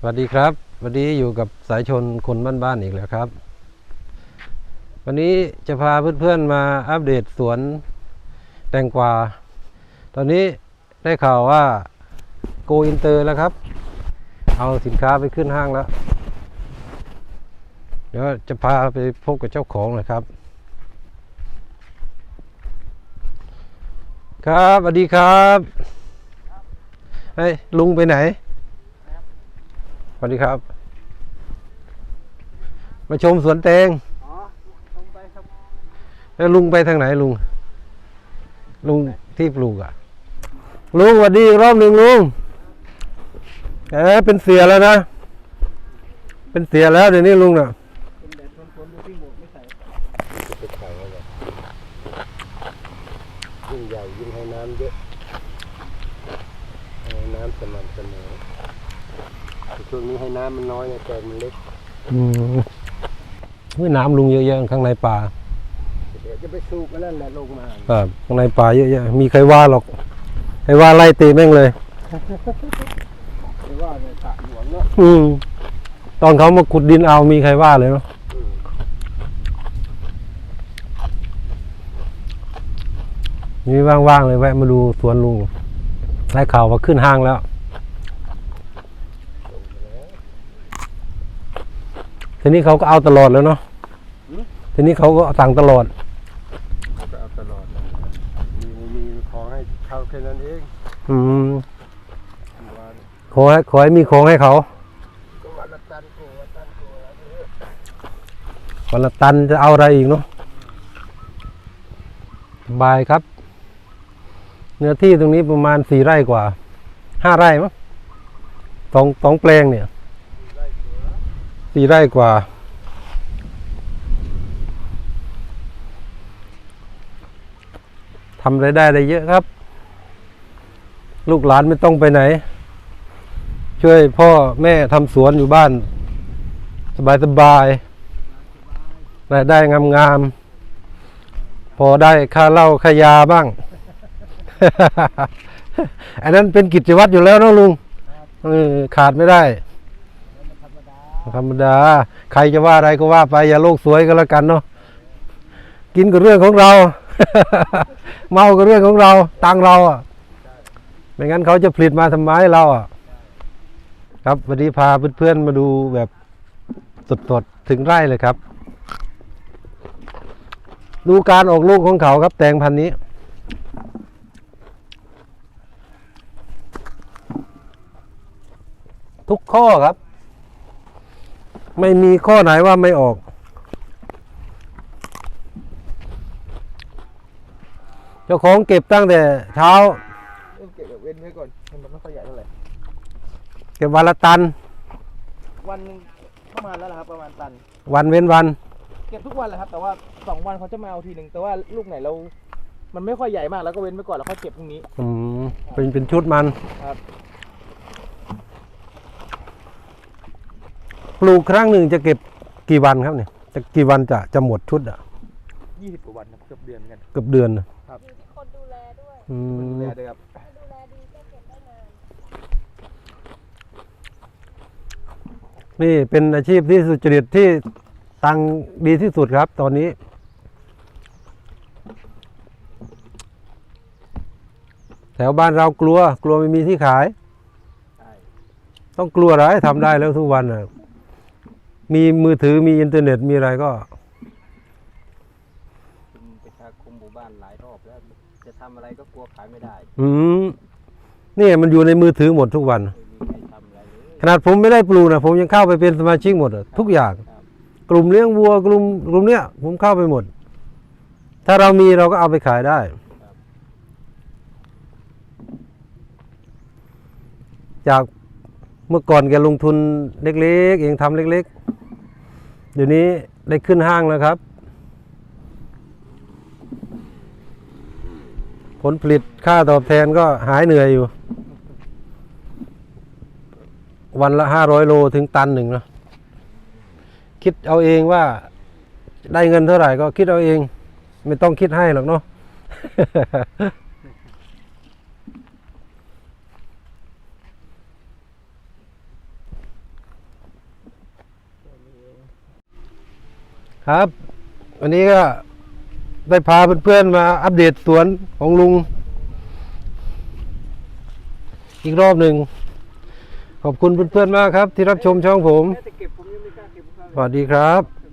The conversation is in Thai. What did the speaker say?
สวัสดีครับ วันนี้อยู่กับสายชนคนบ้านๆอีกแล้วครับ วันนี้จะพาเพื่อนๆมาอัปเดตสวนแตงกวา ตอนนี้ได้ข่าวว่าโกอินเตอร์แล้วครับ เอาสินค้าไปขึ้นห้างแล้ว เดี๋ยวจะพาไปพบกับเจ้าของเลยครับ ครับสวัสดีครับเฮ้ยลุงไปไหน วัสดีครับ มาชมสวนแตงอ๋อลงไปครับแล้วลุงไปทางไหนลุง ลุงที่ปลูกอะ ลุงสวัสดีอีกรอบหนึ่งลุงเออเป็นเสียแล้วนะ เป็นเสียแล้วเดี๋ยวนี้ลุงน่ะ เป็นแดดทนฝนดูที่หมวกไม่ใส่จะขายอะไรยิ่งใหญ่ยิ่งให้น้ำเยอะให้น้ำสม่ำเสมอ ช่วงนี้ให้น้ำมันน้อยเนี่ยแตงมันเล็กอืมเฮ้ยน้ำลุงเยอะแยะข้างในป่าเดี๋ยวจะไปสูบกันนั่นแหละลงมาครับข้างในป่าเยอะแยะมีใครว่าหรอกใครว่าไล่ตีแม่งเลยหรือว่าในสระหลวงเนาะอืม ตอนเขามาขุดดินเอามีใครว่าเลยเนาะนี่ว่างๆเลยแวะมาดูสวนลุงได้ข่าวว่าขึ้นห้างแล้ว ทีนี้เขาก็เอาตลอดแล้วเนาะทีนี้เขาก็สั่งตลอดก็เอาตลอด มีมีของให้เขาแค่นั้นเอง อืมวันขอให้ขอให้มีของให้เขาก็วันละตันโกวันตันโกวันละตันจะเอาอะไรอีกเนาะบายครับ เนื้อที่ตรงนี้ประมาณสี่ไร่กว่าห้าไร่มั้งสองสองแปลงเนี่ย สี่ไร่กว่า ทำไรายได้ได้เยอะครับ ลูกหลานไม่ต้องไปไหน ช่วยพ่อแม่ทำสวนอยู่บ้าน สบายสบายๆรายได้งามๆ พอได้ค่าเหล้าค่ายาบ้าง อันนั้นเป็นกิจวัตรอยู่แล้วนะลุงขาดไม่ได้ ธรรมดา ใครจะว่าอะไรก็ว่าไปอย่าโลกสวยก็แล้วกันเนาะกินก็เรื่องของเรา เมาก็เรื่องของเราตังเราอะไม่งั้นเขาจะผลิตมาทำไมเราอะ ครับวันนี้พาเพื่อนๆมาดูแบบสดๆถึงไร่เลยครับ ดูการออกลูกของเขาครับแตงพันนี้ทุกข้อครับ ไม่มีข้อไหนว่าไม่ออกเจ้าของเก็บตั้งแต่เช้า เริ่มเก็บแบบเว้นไว้ก่อนให้มันไม่ค่อยใหญ่เท่าไหร่ เก็บวันละตัน วันหนึงประมาณแล้วนะครับประมาณตัน วันเว้นวัน เก็บทุกวันเลยครับ แต่ว่าสองวันเขาจะมาเอาทีหนึ่งแต่ว่าลูกไหนเรา มันไม่ค่อยใหญ่มากแล้วก็เว้นไว้ก่อนแล้วค่อยเก็บพรุ่งนี้ อืมเป็นเป็นชุดมันครับ ปลูกครั้งหนึ่งจะเก็บกี่วันครับเนี่ยจะกี่วันจะจะหมดชุดอะยี่สิบกว่าวันครับเกือบเดือนเหมือนกัน เกือบเดือนน่ะอยู่ที่คนดูแลด้วยอืดูมแลด้วยครับถ้าดูแลดีก็เก็บได้นาน นี่เป็นอาชีพที่สุจริตที่ตังค์ดีที่สุดครับ ตอนนี้ แถวบ้านเรากลัว กลัวไม่มีที่ขาย ใช่ต้องกลัวอะไรทำได้แล้วทุกวันน่ะ มีมือถือมีอินเทอร์เน็ตมีอะไรก็เป็นประชาคมหมู่บ้านหลายรอบแล้วจะทำอะไรก็กลัวขายไม่ได้อืมนี่มันอยู่ในมือถือหมดทุกวัน ไม่มีใครทำอะไรเลยขนาดผมไม่ได้ปลูกนะผมยังเข้าไปเป็นสมาชิกหมดอะทุกอย่าง ครับกลุ่มเลี้ยงวัวกลุ่มกลุ่มเนี้ยผมเข้าไปหมด ถ้าเรามีเราก็เอาไปขายได้ จากเมื่อก่อนแกลงทุนเล็กๆ เองทำเล็กๆ เดี๋ยวนี้ได้ขึ้นห้างแล้วครับ ผลผลิตค่าตอบแทนก็หายเหนื่อยอยู่ วันละห้าร้อยโลถึงตันหนึ่งนะคิดเอาเองว่าได้เงินเท่าไหร่ก็คิดเอาเอง ไม่ต้องคิดให้หรอกเนาะ ครับ วันนี้ก็ได้พาเพื่อนๆมาอัปเดตสวนของลุง อีกรอบหนึ่ง ขอบคุณเพื่อนๆมากครับ ที่รับชมช่องผม สวัสดีครับ